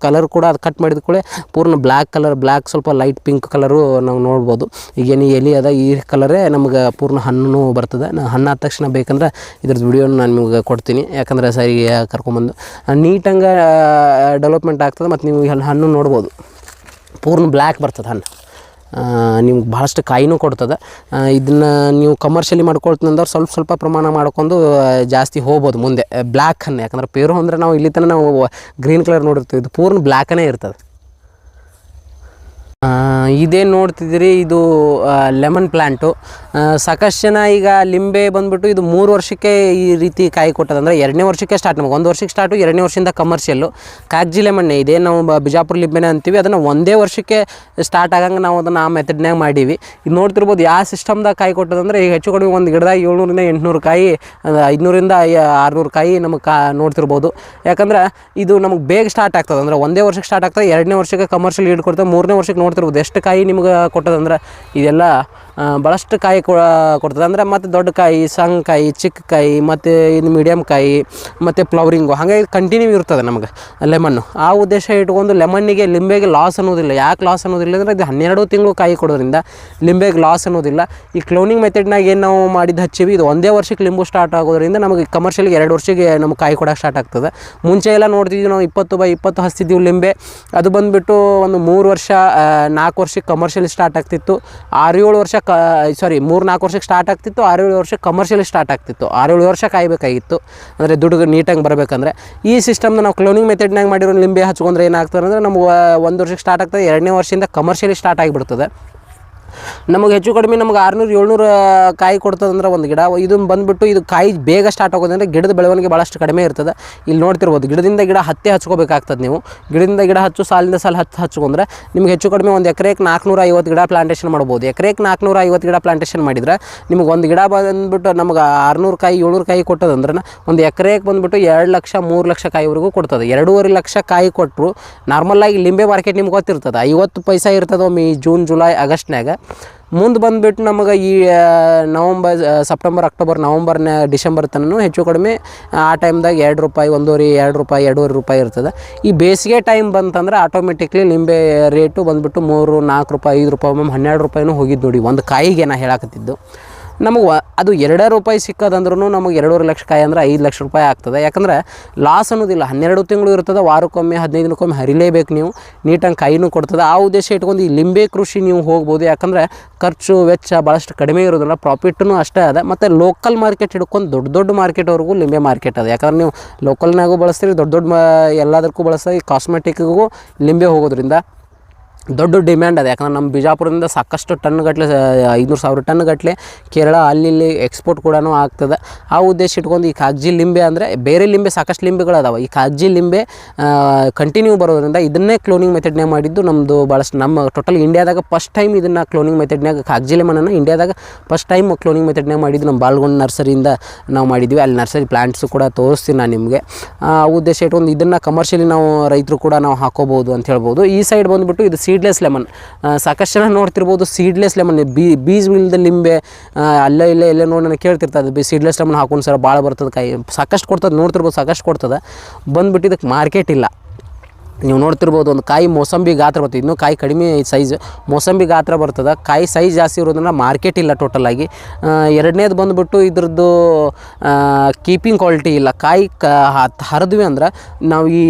ಕಲರ್ ಕೂಡ ಅದು ಕಟ್ ಮಾಡಿದ ಕೂಡ ಪೂರ್ಣ ಬ್ಲ್ಯಾಕ್ ಕಲರ್ ಬ್ಲ್ಯಾಕ್ ಸ್ವಲ್ಪ ಲೈಟ್ ಪಿಂಕ್ ಕಲರು ನಾವು ನೋಡ್ಬೋದು. ಈಗೇನು ಎಲೆ ಅದ ಈ ಕಲರೇ ನಮ್ಗೆ ಪೂರ್ಣ ಹಣ್ಣು ಬರ್ತದೆ. ನಾನು ಹಣ್ಣು ಆದ ತಕ್ಷಣ ಬೇಕಂದ್ರೆ ಇದ್ರದ್ದು ವಿಡಿಯೋನ ನಾನು ನಿಮ್ಗೆ ಕೊಡ್ತೀನಿ. ಯಾಕಂದ್ರೆ ಸರಿ ಕರ್ಕೊಂಬಂದು. ನೀಟಂಗೆ ಡೆವಲಪ್ಮೆಂಟ್ ಆಗ್ತದೆ, ಮತ್ತು ನೀವು ಹಣ್ಣು ನೋಡ್ಬೋದು. ಪೂರ್ಣ ಬ್ಲ್ಯಾಕ್ ಬರ್ತದೆ ಹಣ್ಣು. ನಿಮ್ಗೆ ಭಾಳಷ್ಟು ಕಾಯಿನೂ ಕೊಡ್ತದೆ. ಇದನ್ನು ನೀವು ಕಮರ್ಷಿಯಲಿ ಮಾಡ್ಕೊಳ್ತಂದ್ರೆ ಸ್ವಲ್ಪ ಸ್ವಲ್ಪ ಪ್ರಮಾಣ ಮಾಡ್ಕೊಂಡು ಜಾಸ್ತಿ ಹೋಗ್ಬೋದು ಮುಂದೆ. ಬ್ಲ್ಯಾಕ್ ಹಣ್ಣು ಯಾಕಂದ್ರೆ ಪೇರು ಅಂದರೆ ನಾವು ಇಲ್ಲಿ ತನಕ ನಾವು ಗ್ರೀನ್ ಕಲರ್ ನೋಡಿರ್ತೀವಿ. ಇದು ಪೂರ್ಣ ಬ್ಲ್ಯಾಕನೇ ಇರ್ತದೆ. ಇದೇನು ನೋಡ್ತಿದ್ದೀರಿ? ಇದು ಲೆಮನ್ ಪ್ಲ್ಯಾಂಟು ಸಾಕಷ್ಟು ಜನ ಈಗ ಲಿಂಬೆ ಬಂದ್ಬಿಟ್ಟು ಇದು ಮೂರು ವರ್ಷಕ್ಕೆ ಈ ರೀತಿ ಕಾಯಿ ಕೊಟ್ಟದ ಅಂದರೆ ಎರಡನೇ ವರ್ಷಕ್ಕೆ ಸ್ಟಾರ್ಟ್ ನಮಗೆ. ಒಂದು ವರ್ಷಕ್ಕೆ ಸ್ಟಾರ್ಟು ಎರಡನೇ ವರ್ಷದಿಂದ ಕಮರ್ಷಿಯಲ್ಲು ಕಾಗ್ಜಿ ಮಣ್ಣೆ ಇದೆ ನಾವು ಬಿಜಾಪುರ ಲಿಂಬೆನೆ ಅಂತೀವಿ. ಅದನ್ನು ಒಂದೇ ವರ್ಷಕ್ಕೆ ಸ್ಟಾರ್ಟ್ ಆಗಂಗೆ ನಾವು ಅದನ್ನು ಆ ಮೆಥಡ್ನಾಗ ಮಾಡೀವಿ. ಇದು ನೋಡ್ತಿರ್ಬೋದು ಯಾವ ಸಿಸ್ಟಮ್ದಾಗ ಕಾಯಿ ಕೊಟ್ಟದಂದ್ರೆ ಈಗ ಹೆಚ್ಚು ಕಡಿಮೆ ಒಂದು ಗಿಡದಾಗ ಏಳ್ನೂರಿಂದ ಎಂಟುನೂರು ಕಾಯಿ ಐದುನೂರಿಂದ ಆರುನೂರು ಕಾಯಿ ನಮಗೆ ಕಾ ನೋಡ್ತಿರ್ಬೋದು. ಯಾಕಂದ್ರೆ ಇದು ನಮಗೆ ಬೇಗ ಸ್ಟಾರ್ಟ್ ಆಗ್ತದೆ. ಅಂದರೆ ಒಂದೇ ವರ್ಷಕ್ಕೆ ಸ್ಟಾರ್ಟ್ ಆಗ್ತದೆ, ಎರಡನೇ ವರ್ಷಕ್ಕೆ ಕಮರ್ಷಿಯಲ್ ಕೊಡ್ತದೆ, ಮೂರನೇ ವರ್ಷಕ್ಕೆ ನೋಡ್ತಿರ್ಬೋದು. ಎಷ್ಟು ಕಾಯಿ ನಿಮ್ಗೆ ಕೊಟ್ಟದಂದ್ರೆ, ಇದೆಲ್ಲ ಭಾಳಷ್ಟು ಕಾಯಿ ಕೊಡ್ತದೆ. ಅಂದ್ರೆ ಮತ್ತು ದೊಡ್ಡ ಕಾಯಿ, ಸಣ್ಣ ಕಾಯಿ, ಚಿಕ್ಕ ಕಾಯಿ, ಮತ್ತು ಇದು ಮೀಡಿಯಮ್ ಕಾಯಿ, ಮತ್ತು ಫ್ಲವರಿಂಗು ಹಾಗಾಗಿ ಕಂಟಿನ್ಯೂ ಇರ್ತದೆ ನಮಗೆ ಲೆಮನ್ನು ಆ ಉದ್ದೇಶ ಇಟ್ಕೊಂಡು ಲೆಮನ್ನಿಗೆ ಲಿಂಬೆಗೆ ಲಾಸ್ ಅನ್ನೋದಿಲ್ಲ. ಯಾಕೆ ಲಾಸ್ ಅನ್ನೋದಿಲ್ಲ ಅಂದರೆ ಇದು ಹನ್ನೆರಡು ತಿಂಗಳು ಕಾಯಿ ಕೊಡೋದ್ರಿಂದ ಲಿಂಬೆಗೆ ಲಾಸ್ ಅನ್ನೋದಿಲ್ಲ. ಈ ಕ್ಲೋನಿಂಗ್ ಮೆಥಡ್ನಾಗ ಏನು ನಾವು ಮಾಡಿದ್ದು ಹಚ್ಚಿವಿ, ಇದು ಒಂದೇ ವರ್ಷಕ್ಕೆ ಲಿಂಬು ಸ್ಟಾರ್ಟ್ ಆಗೋದ್ರಿಂದ ನಮಗೆ ಕಮರ್ಷಿಯಲ್ಗೆ ಎರಡು ವರ್ಷಕ್ಕೆ ನಮ್ಗೆ ಕಾಯಿ ಕೊಡೋಕೆ ಸ್ಟಾರ್ಟ್ ಆಗ್ತದೆ. ಮುಂಚೆ ಎಲ್ಲ ನೋಡ್ತಿದ್ವಿ ನಾವು ಇಪ್ಪತ್ತು ಬೈ ಇಪ್ಪತ್ತು ಹಚ್ತಿದ್ದೀವಿ ಲಿಂಬೆ. ಅದು ಬಂದುಬಿಟ್ಟು ಒಂದು ಮೂರು ವರ್ಷ ನಾಲ್ಕು ವರ್ಷಕ್ಕೆ ಕಮರ್ಷಿಯಲ್ ಸ್ಟಾರ್ಟ್ ಆಗ್ತಿತ್ತು. ಆರು ಏಳು ವರ್ಷ ಕ ಸಾರಿ ಮೂರು ನಾಲ್ಕು ವರ್ಷಕ್ಕೆ ಸ್ಟಾರ್ಟ್ ಆಗ್ತಿತ್ತು ಆರು ಏಳು ವರ್ಷಕ್ಕೆ ಕಮರ್ಷಿಯಲ್ ಸ್ಟಾರ್ಟ್ ಆಗ್ತಿತ್ತು. ಆರು ಏಳು ವರ್ಷ ಕಾಯಬೇಕಾಗಿತ್ತು. ಅಂದರೆ ದುಡ್ಡು ನೀಟಾಗಿ ಬರಬೇಕಂದ್ರೆ. ಈ ಸಿಸ್ಟಮ್ನ ನಾವು ಕ್ಲೋನಿಂಗ್ ಮೆಥಡ್ನಾಗ ಮಾಡಿರೋ ಲಿಂಬೆ ಹಚ್ಕೊಂಡ್ರೆ ಏನಾಗ್ತದೆ ಅಂದರೆ ನಮ್ಗೆ ಒಂದು ವರ್ಷಕ್ಕೆ ಸ್ಟಾರ್ಟ್ ಆಗ್ತದೆ, ಎರಡನೇ ವರ್ಷದಿಂದ ಕಮರ್ಷಿಯಲಿ ಸ್ಟಾರ್ಟ್ ಆಗಿಬಿಡ್ತದೆ. ನಮಗೆ ಹೆಚ್ಚು ಕಡಿಮೆ ನಮ್ಗೆ ಆರುನೂರು ಏಳ್ನೂರು ಕಾಯಿ ಕೊಡ್ತದಂದ್ರೆ ಒಂದು ಗಿಡ. ಇದನ್ನು ಬಂದುಬಿಟ್ಟು ಇದು ಕಾಯಿ ಬೇಗ ಸ್ಟಾರ್ಟ್ ಆಗೋದಂದ್ರೆ ಗಿಡದ ಬೆಳವಣಿಗೆ ಭಾಳಷ್ಟು ಕಡಿಮೆ ಇರ್ತದೆ. ಇಲ್ಲಿ ನೋಡ್ತಿರ್ಬೋದು, ಗಿಡದಿಂದ ಗಿಡ ಹತ್ತೆ ಹಚ್ಕೋಬೇಕಾಗ್ತದೆ ನೀವು. ಗಿಡದಿಂದ ಗಿಡ ಹಚ್ಚು, ಸಾಲಿಂದ ಸಾಲ ಹತ್ತು ಹಚ್ಕೊಂಡ್ರೆ ನಿಮ್ಗೆ ಹೆಚ್ಚು ಕಡಿಮೆ ಒಂದು ಎಕರೆಗೆ ನಾಲ್ಕುನೂರ ಐವತ್ತು ಗಿಡ ಪ್ಲಾಂಟೇಷನ್ ಮಾಡ್ಬೋದು. ಎಕರೆಗೆ ನಾಲ್ಕುನೂರ ಐವತ್ತು ಗಿಡ ಪ್ಲಾಂಟೇಷನ್ ಮಾಡಿದ್ರೆ ನಿಮ್ಗೆ ಒಂದು ಗಿಡ ಬಂದುಬಿಟ್ಟು ನಮ್ಗೆ ಆರುನೂರು ಕಾಯಿ, ಏಳ್ನೂರು ಕಾಯಿ ಕೊಟ್ಟದಂದ್ರೆ ಒಂದು ಎಕರೆಗೆ ಬಂದುಬಿಟ್ಟು ಎರಡು ಲಕ್ಷ, ಮೂರು ಲಕ್ಷ ಕಾಯಿವರೆಗೂ ಕೊಡ್ತದೆ. ಎರಡೂವರೆ ಲಕ್ಷ ಕಾಯಿ ಕೊಟ್ಟರು ನಾರ್ಮಲಾಗಿ ಲಿಂಬೆ ಮಾರ್ಕೆಟ್ ನಿಮ್ಗೆ ಗೊತ್ತಿರ್ತದೆ. ಐವತ್ತು ಪೈಸಾ ಇರ್ತದೆ ಒಮ್ಮೆ ಜೂನ್ ಜುಲೈ ಆಗಸ್ಟ್ನಾಗ ಮುಂದೆ ಬಂದುಬಿಟ್ಟು ನಮಗೆ ಈ ನವಂಬರ್ ಸೆಪ್ಟೆಂಬರ್, ಅಕ್ಟೋಬರ್, ನವಂಬರ್ನ, ಡಿಸೆಂಬರ್ ತನೂ ಹೆಚ್ಚು ಕಡಿಮೆ, ಆ, ಟೈಮ್ದಾಗ ಎರಡು ರೂಪಾಯಿ, ಒಂದೂವರೆ, ಎರಡು ರೂಪಾಯಿ, ಎರಡೂವರೆ ರೂಪಾಯಿ ಇರ್ತದೆ. ಈ ಬೇಸಿಗೆ ಟೈಮ್ ಬಂತಂದ್ರೆ ಆಟೋಮೆಟಿಕ್ಲಿ ನಿಂಬೆ ರೇಟು ಬಂದುಬಿಟ್ಟು ಮೂರು, ನಾಲ್ಕು ರೂಪಾಯಿ, ಐದು ರೂಪಾಯಿ ಒಮ್ಮೆ ಹನ್ನೆರಡು ರೂಪಾಯಿನೂ ಹೋಗಿದ್ದು ನೋಡಿ, ಒಂದು ಕಾಯಿಗೆ ನಾ ಹೇಳಾಕತ್ತಿದ್ದು. ನಮಗೆ ಅದು ಎರಡು ರೂಪಾಯಿ ಸಿಕ್ಕದಂದ್ರೂ ನಮಗೆ ಎರಡೂವರೆ ಲಕ್ಷ ಕಾಯಿ ಅಂದ್ರೆ ಐದು ಲಕ್ಷ ರೂಪಾಯಿ ಆಗ್ತದೆ. ಯಾಕಂದ್ರೆ ಲಾಸ್ ಅನ್ನೋದಿಲ್ಲ, ಹನ್ನೆರಡು ತಿಂಗಳು ಇರ್ತದೆ, ವಾರಕ್ಕೊಮ್ಮೆ, ಹದಿನೈದು ದಿನಕ್ಕೊಮ್ಮೆ ಹರಿಲೇಬೇಕು ನೀವು ನೀಟಾಗಿ ಕಾಯಿನೂ ಕೊಡ್ತದೆ. ಆ ಉದ್ದೇಶ ಇಟ್ಕೊಂಡು ಈ ಲಿಂಬೆ ಕೃಷಿ ನೀವು ಹೋಗ್ಬೋದು. ಯಾಕಂದ್ರೆ ಖರ್ಚು ವೆಚ್ಚ ಭಾಳಷ್ಟು ಕಡಿಮೆ ಇರೋದಿಲ್ಲ ಪ್ರಾಫಿಟ್ನೂ ಅಷ್ಟೇ ಅದ. ಮತ್ತು ಲೋಕಲ್ ಮಾರ್ಕೆಟ್ ಹಿಡ್ಕೊಂಡು ದೊಡ್ಡ ದೊಡ್ಡ ಮಾರ್ಕೆಟ್ವರೆಗೂ ಲಿಂಬೆ ಮಾರ್ಕೆಟ್ ಅದ. ಯಾಕಂದ್ರೆ ನೀವು ಲೋಕಲ್ನಾಗೂ ಬಳಸ್ತೀರಿ, ದೊಡ್ಡ ದೊಡ್ಡ ಎಲ್ಲದಕ್ಕೂ ಬಳಸ್ತೀರಿ ಕಾಸ್ಮೆಟಿಕ್ಗೂ ಲಿಂಬೆ ಹೋಗೋದ್ರಿಂದ. ದೊಡ್ಡ ಡಿಮ್ಯಾಂಡ್ ಅದ. ಯಾಕಂದ್ರೆ ನಮ್ಮ ಬಿಜಾಪುರದಿಂದ ಸಾಕಷ್ಟು ಟನ್ ಗಟ್ಟಲೆ ಐನೂರು ಸಾವಿರ ಟನ್ ಗಟ್ಟಲೆ ಕೇರಳ ಅಲ್ಲಿ ಎಕ್ಸ್ಪೋರ್ಟ್ ಕೂಡ ಆಗ್ತದೆ. ಆ ಉದ್ದೇಶ ಇಟ್ಕೊಂಡು ಈ ಕಾಗಜಿ ಲಿಂಬೆ ಅಂದರೆ ಬೇರೆ ಲಿಂಬೆ ಸಾಕಷ್ಟು ಲಿಂಬೆಗಳು ಅದಾವೆ ಈ ಕಾಗಜಿ ಲಿಂಬೆ ಕಂಟಿನ್ಯೂ ಬರೋದ್ರಿಂದ ಇದನ್ನೇ ಕ್ಲೋನಿಂಗ್ ಮೆಥಡ್ನಾಗ ಮಾಡಿದ್ದು ನಮ್ಮದು ಭಾಳಷ್ಟು ನಮ್ಮ ಟೋಟಲ್ ಇಂಡಿಯಾದಾಗ ಫಸ್ಟ್ ಟೈಮ್ ಇದನ್ನು ಕ್ಲೋನಿಂಗ್ ಮೆಥಡ್ನಾಗ ಕಾಗಜಿ ಲೆಮನನ್ನು ಇಂಡಿಯಾದಾಗ ಫಸ್ಟ್ ಟೈಮ್ ಕ್ಲೋನಿಂಗ್ ಮೆಥಡ್ನಾಗ ಮಾಡಿದ್ದು ನಮ್ಮ ಬಾಳ್ಗೊಂಡು ನರ್ಸರಿಯಿಂದ ನಾವು ಮಾಡಿದ್ವಿ. ಅಲ್ಲಿ ನರ್ಸರಿ ಪ್ಲ್ಯಾಂಟ್ಸು ಕೂಡ ತೋರಿಸ್ತೀನಿ ನಾನು ನಿಮಗೆ. ಆ, ಉದ್ದೇಶ ಇಟ್ಕೊಂಡು ಇದನ್ನು ಕಮರ್ಷಿಯಲಿ ನಾವು ರೈತರು ಕೂಡ ನಾವು ಹಾಕೋಬೋದು ಅಂತ ಹೇಳ್ಬೋದು. ಈ ಸೈಡ್ ಬಂದುಬಿಟ್ಟು ಇದು ಸೀಡ್ಲೆಸ್ ಲೆಮನ್ ಸಾಕಷ್ಟು ಜನ ನೋಡ್ತಿರ್ಬೋದು ಸೀಡ್ಲೆಸ್ ಲೆಮನ್ ಬೀಜ ಇಲ್ಲದ ಲಿಂಬೆ ಅಲ್ಲೇ, ಇಲ್ಲೇ ಎಲ್ಲೇ ನೋಡಿ ನನಗೆ ಕೇಳ್ತಿರ್ತದೆ ಬಿ ಸೀಡ್ಲೆಸ್ ಲೆಮನ್ ಹಾಕೊಂಡು ಸರ್ ಭಾಳ ಬರ್ತದೆ ಕೈ ಸಾಕಷ್ಟು ಕೊಡ್ತದೆ, ನೋಡ್ತಿರ್ಬೋದು ಸಾಕಷ್ಟು ಕೊಡ್ತದೆ. ಬಂದುಬಿಟ್ಟು ಇದಕ್ಕೆ ಮಾರ್ಕೆಟ್ ಇಲ್ಲ. ನೀವು ನೋಡ್ತಿರ್ಬೋದು ಒಂದು ಕಾಯಿ ಮೋಸಂಬಿ ಗಾತ್ರ ಬರ್ತದೆ. ಇನ್ನೂ ಕಾಯಿ ಕಡಿಮೆ ಸೈಜ್ ಮೋಸಂಬಿ ಗಾತ್ರ ಬರ್ತದೆ. ಕಾಯಿ ಸೈಜ್ ಜಾಸ್ತಿ ಇರೋದ್ರಿಂದ ಮಾರ್ಕೆಟ್ ಇಲ್ಲ ಟೋಟಲಾಗಿ ಎರಡನೇದು ಬಂದುಬಿಟ್ಟು ಇದ್ರದ್ದು ಕೀಪಿಂಗ್ ಕ್ವಾಲಿಟಿ ಇಲ್ಲ. ಕಾಯಿ ಕ ಹರಿದ್ವಿ ಅಂದ್ರೆ ನಾವು ಈ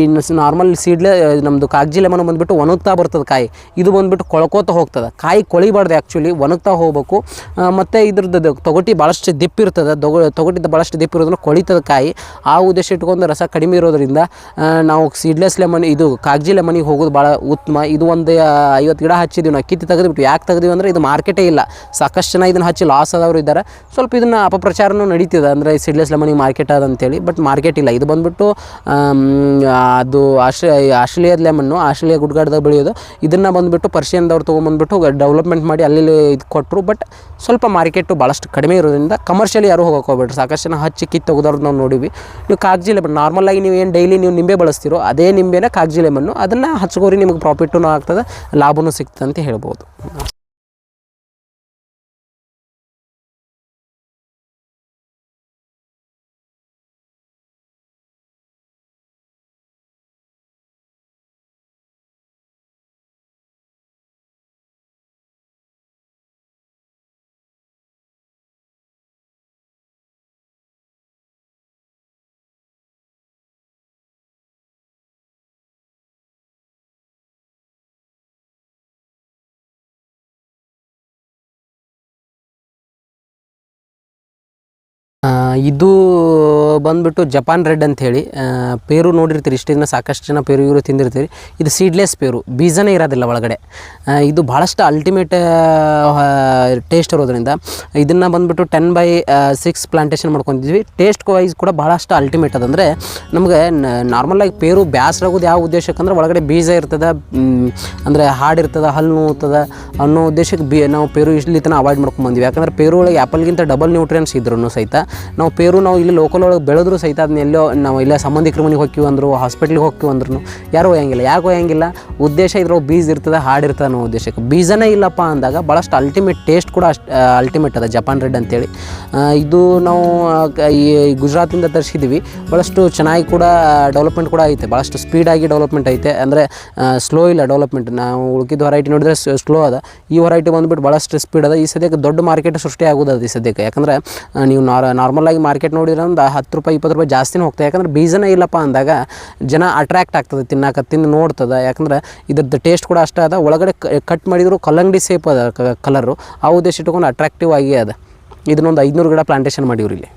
ನಾರ್ಮಲ್ ಸೀಡ್ಲೆ ನಮ್ಮದು ಕಾಗಜಿ ಲೆಮನ್ ಬಂದುಬಿಟ್ಟು ಒಣಗ್ತಾ ಬರ್ತದೆ ಕಾಯಿ. ಇದು ಬಂದುಬಿಟ್ಟು ಕೊಳ್ಕೋತ ಹೋಗ್ತದೆ. ಕಾಯಿ ಕೊಳಿಬಾರ್ದು ಆ್ಯಕ್ಚುಲಿ ಒಣಗ್ತಾ ಹೋಗ್ಬೇಕು. ಮತ್ತು ಇದ್ರದ್ದು ತೊಗಟಿ ಭಾಳಷ್ಟು ದಿಪ್ಪಿರ್ತದೆ ದೊಗ ತೊಗಟಿದ ಭಾಳಷ್ಟು ದಿಪ್ಪ ಇರೋದ್ರಿಂದ ಕೊಳಿತದ ಕಾಯಿ. ಆ ಉದ್ದೇಶ ಇಟ್ಕೊಂಡು ರಸ ಕಡಿಮೆ ಇರೋದ್ರಿಂದ ನಾವು ಸೀಡ್ಲೆಸ್ ಲೆಮನ್ ಇದು ಕಾಗಜಿ ಮನೆಗೆ ಹೋಗೋದು ಭಾಳ ಉತ್ತಮ. ಇದು ಒಂದು ಐವತ್ತು ಗಿಡ ಹಚ್ಚಿದ್ದೀವಿ ನಾವು. ಕಿತ್ತಿ ತೆಗೆದುಬಿಟ್ಟು ಯಾಕೆ ತೆಗೆದಿವಿ ಅಂದರೆ ಇದು ಮಾರ್ಕೆಟೇ ಇಲ್ಲ. ಸಾಕಷ್ಟು ಜನ ಇದನ್ನು ಹಚ್ಚಿ ಲಾಸ್ ಆದವರು ಇದ್ದಾರೆ. ಸ್ವಲ್ಪ ಇದನ್ನು ಅಪಪ್ರಚಾರನೂ ನಡೀತಿದೆ. ಅಂದರೆ ಸೀಡ್ಲೆಸ್ ಲೆಮನಿಗೆ ಮಾರ್ಕೆಟ್ ಅದ ಅಂತೇಳಿ ಬಟ್ ಮಾರ್ಕೆಟ್ ಇಲ್ಲ. ಇದು ಬಂದುಬಿಟ್ಟು ಅದು ಆಸ್ಟ್ರೇ ಆಸ್ಟ್ರೇಲಿಯಾದ ಲೆಮನ್ನು ಆಸ್ಟ್ರೇಲಿಯಾ ಗುಡ್ಗಾಡ್ದಾಗ ಬೆಳೆಯೋದು. ಇದನ್ನು ಬಂದುಬಿಟ್ಟು ಪರ್ಷಿಯನ್ದವ್ರು ತೊಗೊಂಬಂದ್ಬಿಟ್ಟು ಡೆವಲಪ್ಮೆಂಟ್ ಮಾಡಿ ಅಲ್ಲಿ ಇದು ಕೊಟ್ಟರು ಬಟ್ ಸ್ವಲ್ಪ ಮಾರ್ಕೆಟು ಭಾಳಷ್ಟು ಕಡಿಮೆ ಇರೋದ್ರಿಂದ ಕಮರ್ಷಿಯಲಿ ಯಾರು ಹೋಗೋಕೆ ಹೋಗ್ಬೇಡ್ರಿ. ಸಾಕಷ್ಟು ಜನ ಹಚ್ಚಿ ಕಿತ್ತು ತೆಗೆದವ್ರು ನಾವು ನೋಡಿವಿ ನೀವು ಕಾಗಜಿ ನಾರ್ಮಲ್ ನಾರ್ಮಲಾಗಿ ನೀವು ಏನು ಡೈಲಿ ನೀವು ನಿಂಬೆ ಬಳಸ್ತೀರೋ, ಅದೇ ನಿಂಬೆನ ಕಾಗಜಿ ಲೆಮನ್ನು ಅದನ್ನು ಹಚ್ಕೋರಿ ನಿಮಗೆ ಪ್ರಾಫಿಟೂ ಆಗ್ತದೆ ಲಾಭನೂ ಸಿಗ್ತದೆ ಅಂತ ಹೇಳ್ಬೋದು. ಇದು ಬಂದ್ಬಿಟ್ಟು ಜಪಾನ್ ರೆಡ್ ಅಂತ ಹೇಳಿ ಪೇರು ನೋಡಿರ್ತೀರಿ, ಇಷ್ಟು ದಿನ ಸಾಕಷ್ಟು ಜನ ಪೇರು, ಇವರು ತಿಂದಿರ್ತೀರಿ. ಇದು ಸೀಡ್ಲೆಸ್ ಪೇರು, ಬೀಜನೇ ಇರೋದಿಲ್ಲ ಒಳಗಡೆ. ಇದು ಭಾಳಷ್ಟು ಅಲ್ಟಿಮೇಟ್ ಟೇಸ್ಟ್ ಇರೋದ್ರಿಂದ. ಇದನ್ನು ಬಂದ್ಬಿಟ್ಟು ಟೆನ್ ಬೈ ಸಿಕ್ಸ್ ಪ್ಲಾಂಟೇಷನ್ ಮಾಡ್ಕೊಂಡಿದ್ವಿ. ಟೇಸ್ಟ್ ವೈಸ್ ಕೂಡ ಭಾಳಷ್ಟು ಅಲ್ಟಿಮೇಟ್ ಅದಂದರೆ, ನಮಗೆ ನಾರ್ಮಲಾಗಿ ಪೇರು ಬ್ಯಾಸ್ರಾಗೋದು ಯಾವ ಉದ್ದೇಶಕ್ಕೆ ಅಂದ್ರೆ ಒಳಗಡೆ ಬೀಜ ಇರ್ತದೆ ಅಂದರೆ ಹಾಡಿರ್ತದೆ ಹಲ್ಲು ನೋವುತ್ತದೆ ಅನ್ನೋ ಉದ್ದೇಶಕ್ಕೆ ನಾವು ಪೇರು ಇಷ್ಟು ತನಕ ಅವಾಯ್ಡ್ ಮಾಡ್ಕೊಂಡು ಬಂದ್ವಿ. ಯಾಕಂದ್ರೆ ಪೇರು ಒಳಗೆ ಆ್ಯಪಲ್ಗಿಂತ ಡಬಲ್ ನ್ಯೂಟ್ರಿಯನ್ಸ್ ಇದ್ರೂ ಸಹಿತ. ನಾವು ಪೇರು ನಾವು ಇಲ್ಲಿ ಲೋಕಲ್ ಒಳಗೆ ಬೆಳೆದ್ರು ಸಹಿತ ಅದನ್ನ ಎಲ್ಲೋ ನಾವು ಇಲ್ಲ ಸಂಬಂಧಿಕರ ಮನೆಗೆ ಹೋಗ್ತೀವಿ ಅಂದರು ಹಾಸ್ಪಿಟ್ಲಿಗೆ ಹೋಗ್ತೀವಿ ಅಂದ್ರೂ ಯಾರು ಒಯ್ಯಂಗಿಲ್ಲ. ಯಾಕೆ ಒಯ್ಯಂಗಿಲ್ಲ. ಉದ್ದೇಶ ಇದ್ರಾಗ ಬೀಜ ಇರ್ತದೆ ಹಾಡಿರ್ತದೆ ಅನ್ನೋ ಉದ್ದೇಶಕ್ಕೆ. ಬೀಜನೇ ಇಲ್ಲಪ್ಪ ಅಂದಾಗ ಭಾಳಷ್ಟು ಅಲ್ಟಿಮೇಟ್ ಟೇಸ್ಟ್ ಕೂಡ ಅಷ್ಟು ಅಲ್ಟಿಮೇಟ್ ಅದ ಜಪಾನ್ ರೆಡ್ ಅಂತೇಳಿ. ಇದು ನಾವು ಈ ಗುಜರಾತಿಂದ ತರಿಸಿದ್ದೀವಿ ಭಾಳಷ್ಟು ಚೆನ್ನಾಗಿ ಕೂಡ ಡೆವಲಪ್ಮೆಂಟ್ ಕೂಡ ಐತೆ. ಭಾಳಷ್ಟು ಸ್ಪೀಡಾಗಿ ಡೆವಲಪ್ಮೆಂಟ್ ಐತೆ. ಅಂದರೆ ಸ್ಲೋ ಇಲ್ಲ ಡೆವಲಪ್ಮೆಂಟ್ ನಾವು ಉಳ್ಕಿದ ವೆರೈಟಿ ನೋಡಿದ್ರೆ ಸ್ಲೋ ಅದ. ಈ ವೆರೈಟಿ ಬಂದುಬಿಟ್ಟು ಭಾಳಷ್ಟು ಸ್ಪೀಡ್ ಅದ. ಈ ಸದ್ಯಕ್ಕೆ ದೊಡ್ಡ ಮಾರ್ಕೆಟ್ ಸೃಷ್ಟಿ ಆಗೋದು ಅದು ಈ ಸದ್ಯಕ್ಕೆ. ಯಾಕಂದ್ರೆ ನೀವು ನಾರ್ ನಾರ್ಮಲಾಗಿ ಮಾರ್ಕೆಟ್ ನೋಡಿದ್ರೆ ಒಂದು ಹತ್ತು ರೂಪಾಯಿ, ಇಪ್ಪತ್ತು ರೂಪಾಯಿ ಜಾಸ್ತಿನೇ ಹೋಗ್ತದೆ. ಯಾಕಂದ್ರೆ ಬೀಜನೇ ಇಲ್ಲಪ್ಪ ಅಂದಾಗ ಜನ ಅಟ್ರಾಕ್ಟ್ ಆಗ್ತದೆ ತಿನ್ನಕ್ಕೆ ತಿಂದು ನೋಡ್ತದೆ. ಯಾಕಂದ್ರೆ ಇದ್ರದ್ದು ಟೇಸ್ಟ್ ಕೂಡ ಅಷ್ಟೇ ಅದ. ಒಳಗಡೆ ಕಟ್ ಮಾಡಿದ್ರು ಕಲ್ಲಂಗಡಿ ಸೇಪ್ ಅದ ಕಲರು ಆ ಉದ್ದೇಶ ಇಟ್ಕೊಂಡು ಅಟ್ರಾಕ್ಟಿವ್ ಆಗಿ ಅದ. ಇದನ್ನೊಂದು ಐದುನೂರು ಗಿಡ ಪ್ಲಾಂಟೇಶನ್ ಮಾಡಿವ್ರಿ ಇಲ್ಲಿ.